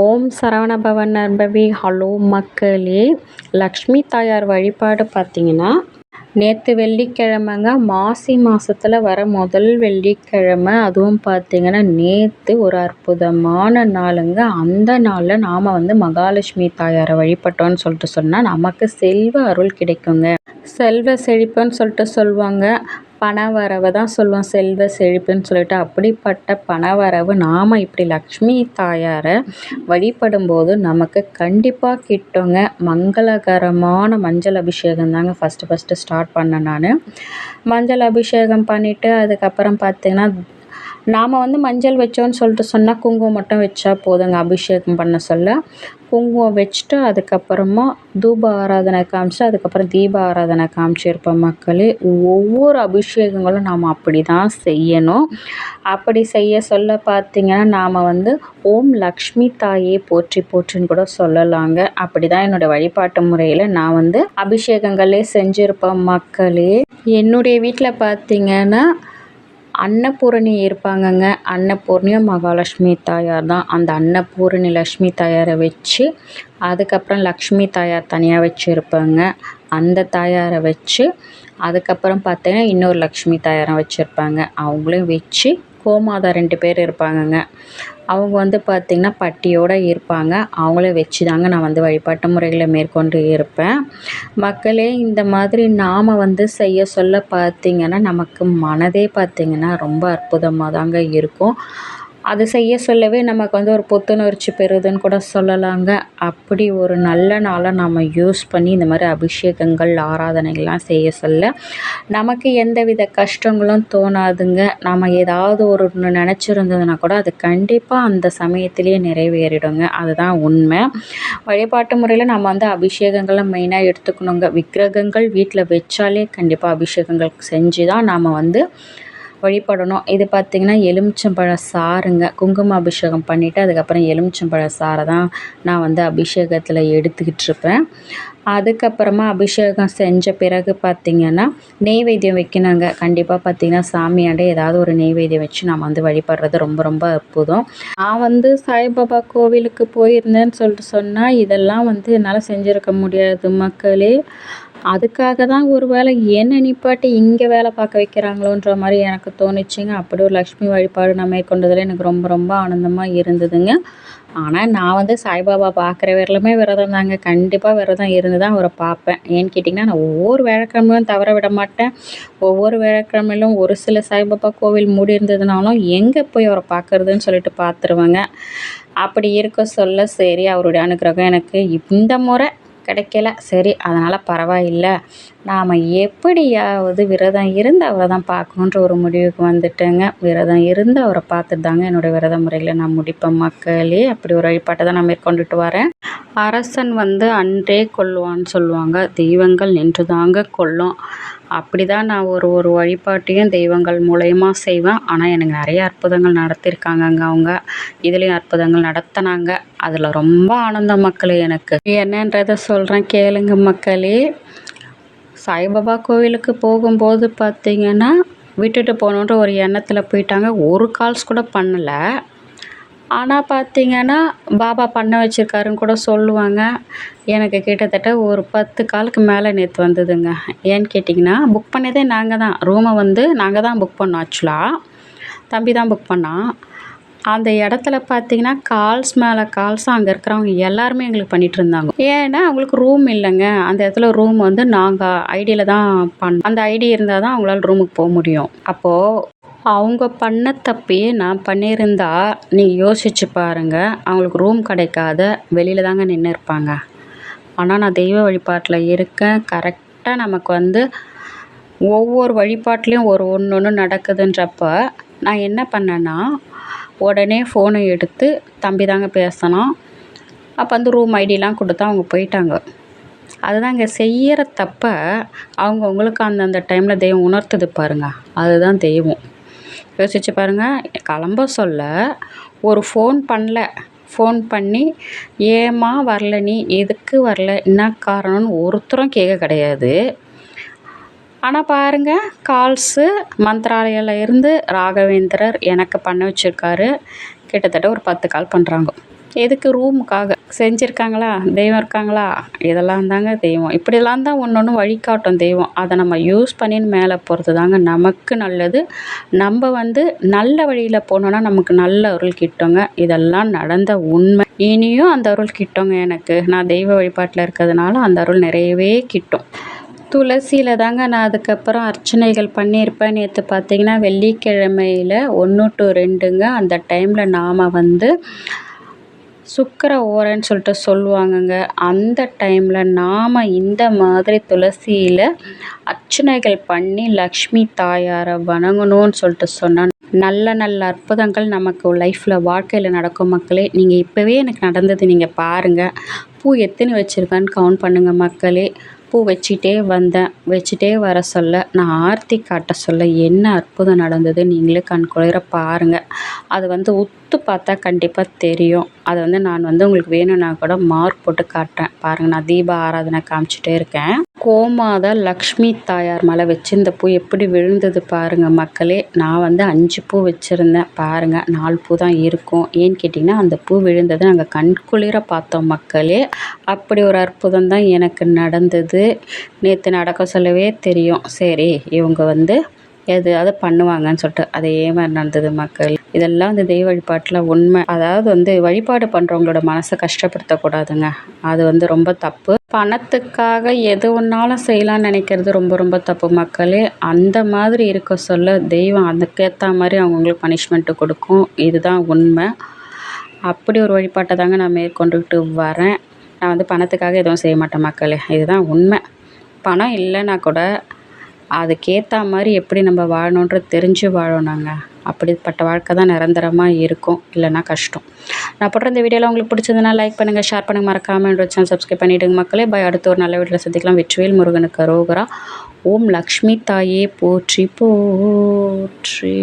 ஓம் சரவண பவன் நண்பவி ஹலோ மக்களே. லக்ஷ்மி தாயார் வழிபாடு பார்த்தீங்கன்னா நேற்று வெள்ளிக்கிழமைங்க மாசி மாதத்தில் வர முதல் வெள்ளிக்கிழமை. அதுவும் பார்த்திங்கன்னா நேற்று ஒரு அற்புதமான நாளுங்க. அந்த நாளில் நாம் வந்து மகாலட்சுமி தாயாரை வழிபட்டோம்னு சொல்லிட்டு சொன்னால் நமக்கு செல்வ அருள் கிடைக்குங்க. செல்வ செழிப்புன்னு சொல்லிட்டு சொல்லுவாங்க. பணவரவை தான் சொல்லுவோம் செல்வ செழிப்புன்னு சொல்லிட்டு. அப்படிப்பட்ட பணவரவு நாம் இப்படி லக்ஷ்மி தாயாரை வழிபடும்போது நமக்கு கண்டிப்பாக கிட்டுங்க. மங்களகரமான மஞ்சள் அபிஷேகம் தாங்க ஃபஸ்ட்டு ஃபஸ்ட்டு ஸ்டார்ட் பண்ணேன் நான். மஞ்சள் அபிஷேகம் பண்ணிவிட்டு அதுக்கப்புறம் பார்த்திங்கன்னா நாம் வந்து மஞ்சள் வச்சோன்னு சொல்லிட்டு சொன்னால் குங்குமம் மட்டும் வச்சா போதுங்க அபிஷேகம் பண்ண சொல்ல. குங்குமம் வச்சுட்டு அதுக்கப்புறமா தூப ஆராதனை காமிச்சு அதுக்கப்புறம் தீப ஆராதனை காமிச்சிருப்போம் மக்களே. ஒவ்வொரு அபிஷேகங்களும் நாம் அப்படி தான் செய்யணும். அப்படி செய்ய சொல்ல பார்த்திங்கன்னா நாம் வந்து ஓம் லக்ஷ்மி தாயே போற்றி போற்றின்னு கூட சொல்லலாங்க. அப்படி தான் என்னோடய வழிபாட்டு முறையில் நான் வந்து அபிஷேகங்களே செஞ்சுருப்பேன் மக்களே. என்னுடைய வீட்டில் பார்த்திங்கன்னா அன்னபூரணி இருப்பாங்கங்க. அன்னபூரணியும் மகாலட்சுமி தாயார் தான். அந்த அன்னபூரணி லக்ஷ்மி தாயாரை வச்சு அதுக்கப்புறம் லக்ஷ்மி தாயார் தனியாக வச்சுருப்பாங்க அந்த தாயாரை வச்சு அதுக்கப்புறம் பார்த்தீங்கன்னா இன்னொரு லக்ஷ்மி தாயாரை வச்சுருப்பாங்க. அவங்களையும் வச்சு கோமாதா ரெண்டு பேர் இருப்பாங்கங்க. அவங்க வந்து பார்த்திங்கன்னா பட்டியோடு இருப்பாங்க. அவங்கள வச்சு தாங்க நான் வந்து வழிபாட்டு முறைகளை மேற்கொண்டு இருப்பேன். மக்களே இந்த மாதிரி நாம் வந்து செய்ய சொல்ல பார்த்திங்கன்னா நமக்கு மனதே பார்த்திங்கன்னா ரொம்ப அற்புதமாக தாங்க இருக்கும். அது செய்ய சொல்லவே நமக்கு வந்து ஒரு புத்துணர்ச்சி பெறுதுன்னு கூட சொல்லலாங்க. அப்படி ஒரு நல்ல நாளை நம்ம யூஸ் பண்ணி இந்த மாதிரி அபிஷேகங்கள் ஆராதனைகள்லாம் செய்ய சொல்ல நமக்கு எந்தவித கஷ்டங்களும் தோணாதுங்க. நம்ம ஏதாவது ஒரு நினச்சிருந்ததுன்னா கூட அது கண்டிப்பாக அந்த சமயத்திலேயே நிறைவேறிடுங்க. அதுதான் உண்மை. வழிபாட்டு முறையில் நம்ம வந்து அபிஷேகங்களை மெயினாக எடுத்துக்கணுங்க. விக்கிரகங்கள் வீட்டில் வச்சாலே கண்டிப்பாக அபிஷேகங்கள் செஞ்சு தான் நாம் வந்து வழிபடணும். இது பார்த்திங்கன்னா எலுமிச்சம்பழ சாறுங்க. குங்கும அபிஷேகம் பண்ணிவிட்டு அதுக்கப்புறம் எலுமிச்சம்பழ சாறை தான் நான் வந்து அபிஷேகத்தில் எடுத்துக்கிட்டு இருப்பேன் அதுக்கப்புறமா அபிஷேகம் செஞ்ச பிறகு பார்த்திங்கன்னா நெய்வேத்தியம் வைக்கணுங்க. கண்டிப்பாக பார்த்திங்கன்னா சாமியாண்டே ஏதாவது ஒரு நெய்வேத்தியம் வச்சு நம்ம வந்து வழிபடுறது ரொம்ப ரொம்ப அற்புதம். நான் வந்து சாய்பாபா கோவிலுக்கு போயிருந்தேன்னு சொல்லிட்டு சொன்னால் இதெல்லாம் வந்து என்னால் செஞ்சுருக்க முடியாது மக்களே. அதுக்காக தான் ஒரு வேளை என்னை நிப்பாட்டி இங்கே வேலை பார்க்க வைக்கிறாங்களோன்ற மாதிரி எனக்கு தோணுச்சுங்க. அப்படி ஒரு லக்ஷ்மி வழிபாடு நான் மேற்கொண்டதில் எனக்கு ரொம்ப ரொம்ப ஆனந்தமாக இருந்ததுங்க. ஆனால் நான் வந்து சாய்பாபா பார்க்குற வரலுமே விரதம் தாங்க. கண்டிப்பாக விரதம் இருந்து தான் அவரை பார்ப்பேன். ஏன்னு கேட்டிங்கன்னா நான் ஒவ்வொரு வியாழக்கிழமையும் தவற விட மாட்டேன். ஒவ்வொரு வியாழக்கிழமையிலும் ஒரு சில சாய்பாபா கோவில் மூடி இருந்ததுனாலும் எங்கே போய் அவரை பார்க்குறதுன்னு சொல்லிட்டு பார்த்துருவேங்க. அப்படி இருக்க சொல்ல சரி அவருடைய அனுகிரகம் எனக்கு இந்த முறை கிடைக்கல. சரி அதனால் பரவாயில்லை. நாம் எப்படியாவது விரதம் இருந்து அவரை தான் பார்க்கணுன்ற ஒரு முடிவுக்கு வந்துட்டேங்க. விரதம் இருந்து அவரை பார்த்துட்டு தாங்க என்னுடைய விரத முறையில் நான் முடிப்பேன். மக்களே அப்படி ஒரு வழிபாட்டை தான் நான் மேற்கொண்டுட்டு வரேன். அரசன் வந்து அன்றே கொல்லுவான்னு சொல்லுவாங்க. தெய்வங்கள் நின்று தாங்க கொல்லும். அப்படி தான் நான் ஒரு ஒரு வழிபாட்டையும் தெய்வங்கள் மூலயமா செய்வேன். ஆனால் எனக்கு நிறைய அற்புதங்கள் நடத்தியிருக்காங்கங்க அவங்க. இதுலேயும் அற்புதங்கள் நடத்தினாங்க. அதில் ரொம்ப ஆனந்தம் மக்களே எனக்கு. என்னன்றதை சொல்கிறேன் கேளுங்க மக்களே. சாய்பாபா கோவிலுக்கு போகும்போது பார்த்திங்கன்னா விட்டுட்டு போகணுன்ற ஒரு எண்ணத்தில் போயிட்டாங்க. ஒரு கால்ஸ் கூட பண்ணலை. ஆனால் பார்த்தீங்கன்னா பாபா பண்ண வச்சுருக்காருன்னு கூட சொல்லுவாங்க. எனக்கு கிட்டத்தட்ட ஒரு பத்து காலுக்கு மேலே நேற்று வந்ததுங்க. ஏன்னு கேட்டிங்கன்னா புக் பண்ணதே நாங்கள் தான். ரூமை வந்து நாங்கள் தான் புக் பண்ணோம் ஆக்சுவலாக தம்பி தான் புக் பண்ணான். அந்த இடத்துல பார்த்தீங்கன்னா கால்ஸ் மேலே கால்ஸும் அங்கே இருக்கிறவங்க எல்லாருமே எங்களுக்கு பண்ணிகிட்டு இருந்தாங்க. ஏன்னா அவங்களுக்கு ரூம் இல்லைங்க. அந்த இடத்துல ரூம் வந்து நாங்கள் ஐடியில் தான் பண் அந்த ஐடி இருந்தால் தான் அவங்களால ரூமுக்கு போக முடியும். அப்போது அவங்க பண்ண தப்பையே நான் பண்ணியிருந்தா நீங்கள் யோசிச்சு பாருங்கள் அவங்களுக்கு ரூம் கிடைக்காத வெளியில் தாங்க நின்று இருப்பாங்க. ஆனால் நான் தெய்வ வழிபாட்டில் இருக்கேன். கரெக்டாக நமக்கு வந்து ஒவ்வொரு வழிபாட்லேயும் ஒரு ஒன்று ஒன்று நடக்குதுன்றப்ப நான் என்ன பண்ணேன்னா உடனே ஃபோனை எடுத்து தம்பி தாங்க பேசினான் அப்போ வந்து ரூம் ஐடிலாம் கொடுத்து அவங்க போயிட்டாங்க. அதுதாங்க செய்கிற தப்பை அவங்கவுங்களுக்கு அந்தந்த டைமில் தெய்வம் உணர்த்துது பாருங்கள் அதுதான் தெய்வம். யோசிச்சு பாருங்கள் கிளம்ப சொல்ல ஒரு ஃபோன் பண்ணல. ஃபோன் பண்ணி ஏம்மா வரல நீ? எதுக்கு வரல? என்ன காரணம்னு ஒருத்தரும் கேட்க கிடையாது. ஆனால் பாருங்கள் கால்ஸு மந்த்ராலயில இருந்து ராகவேந்திரர் எனக்கு பண்ண வச்சுருக்காரு. கிட்டத்தட்ட ஒரு பத்து கால் பண்ணுறாங்க எதுக்கு ரூமுக்காக செஞ்சுருக்காங்களா? தெய்வம் இருக்காங்களா? இதெல்லாம் தாங்க தெய்வம். இப்படிலாம் தான் ஒன்று ஒன்று வழிகாட்டும் தெய்வம். அதை நம்ம யூஸ் பண்ணின்னு மேலே போகிறது தாங்க நமக்கு நல்லது. நம்ம வந்து நல்ல வழியில் போனோன்னா நமக்கு நல்ல அருள் கிட்டோங்க. இதெல்லாம் நடந்த உண்மை. இனியும் அந்த அருள் கிட்டோங்க எனக்கு. நான் தெய்வ வழிபாட்டில் இருக்கிறதுனால அந்த அருள் நிறையவே கிட்டும். துளசியில் தாங்க நான் அதுக்கப்புறம் அர்ச்சனைகள் பண்ணியிருப்பேன். நேற்று பார்த்தீங்கன்னா வெள்ளிக்கிழமையில் ஒன்று டு ரெண்டுங்க அந்த டைமில் நாம் வந்து சுக்கர ஓரன்னு சொல்லிட்டு சொல்லுவாங்கங்க. அந்த டைமில் நாம் இந்த மாதிரி துளசியில் அர்ச்சனைகள் பண்ணி லக்ஷ்மி தாயாரை வணங்கணும்னு சொல்லிட்டு சொன்னால் நல்ல நல்ல அற்புதங்கள் நமக்கு லைஃப்பில் வாழ்க்கையில் நடக்கும் மக்களே. நீங்கள் இப்போவே எனக்கு நடந்தது நீங்கள் பாருங்கள் பூ எத்தனை வச்சுருக்கேன்னு கவுண்ட் பண்ணுங்கள் மக்களே. பூ வச்சிட்டே வந்தேன். வச்சிட்டே வர சொல்ல நான் ஆர்த்தி காட்ட சொல்ல என்ன அற்புதம் நடந்தது நீங்களே கண் குளிர பாருங்கள் அது வந்து உத்து பார்த்தா கண்டிப்பாக தெரியும். அதை வந்து நான் வந்து உங்களுக்கு வேணும்னா கூட மார்க் போட்டு காட்டுறேன். பாருங்கள் நான் தீப ஆராதனை காமிச்சிட்டே இருக்கேன். கோமாதா லக்ஷ்மி தாயார் மலை வச்சு இந்த பூ எப்படி விழுந்தது பாருங்கள் மக்களே. நான் வந்து அஞ்சு பூ வச்சுருந்தேன். பாருங்கள் நாலு பூ தான் இருக்கும். ஏன்னு கேட்டிங்கன்னா அந்த பூ விழுந்ததை நாங்கள் கண்குளிர பார்த்தோம் மக்களே. அப்படி ஒரு அற்புதம் தான் எனக்கு நடந்தது. நேற்று நடக்க சொல்லவே தெரியும். சரி இவங்க வந்து எதையாவது பண்ணுவாங்கன்னு சொல்லிட்டு அதே மாதிரி நடந்தது மக்கள். இதெல்லாம் வந்து தெய்வ வழிபாட்டில் உண்மை. அதாவது வந்து வழிபாடு பண்ணுறவங்களோட மனசை கஷ்டப்படுத்தக்கூடாதுங்க. அது வந்து ரொம்ப தப்பு. பணத்துக்காக எது ஒன்றாலும் செய்யலாம்னு நினைக்கிறது ரொம்ப ரொம்ப தப்பு மக்களே. அந்த மாதிரி இருக்க சொல்ல தெய்வம் அதுக்கேற்ற மாதிரி அவங்களுக்கு பனிஷ்மெண்ட்டு கொடுக்கும். இதுதான் உண்மை. அப்படி ஒரு வழிபாட்டை தாங்க நான் மேற்கொண்டுக்கிட்டு வரேன். நான் வந்து பணத்துக்காக எதுவும் செய்ய மாட்டேன் மக்களே. இதுதான் உண்மை. பணம் இல்லைன்னா கூட அதுக்கேற்ற மாதிரி எப்படி நம்ம வாழணுன்றது தெரிஞ்சு வாழணுங்க அப்படிப்பட்ட வாழ்க்கை தான் நிரந்தரமாக இருக்கும். இல்லைன்னா கஷ்டம். நான் போடுற இந்த வீடியோவில் உங்களுக்கு பிடிச்சதுன்னா லைக் பண்ணுங்கள் ஷேர் பண்ணுங்கள் மறக்காமல் என்னோட சேனல் சப்ஸ்கிரைப் பண்ணிவிடுங்க மக்களே. பை அடுத்த ஒரு நல்ல வீட்டில் சந்திக்கலாம். வெற்றிவேல் முருகனுக்கு ரோகரா ஓம் லக்ஷ்மி தாயே போற்றி போற்றி.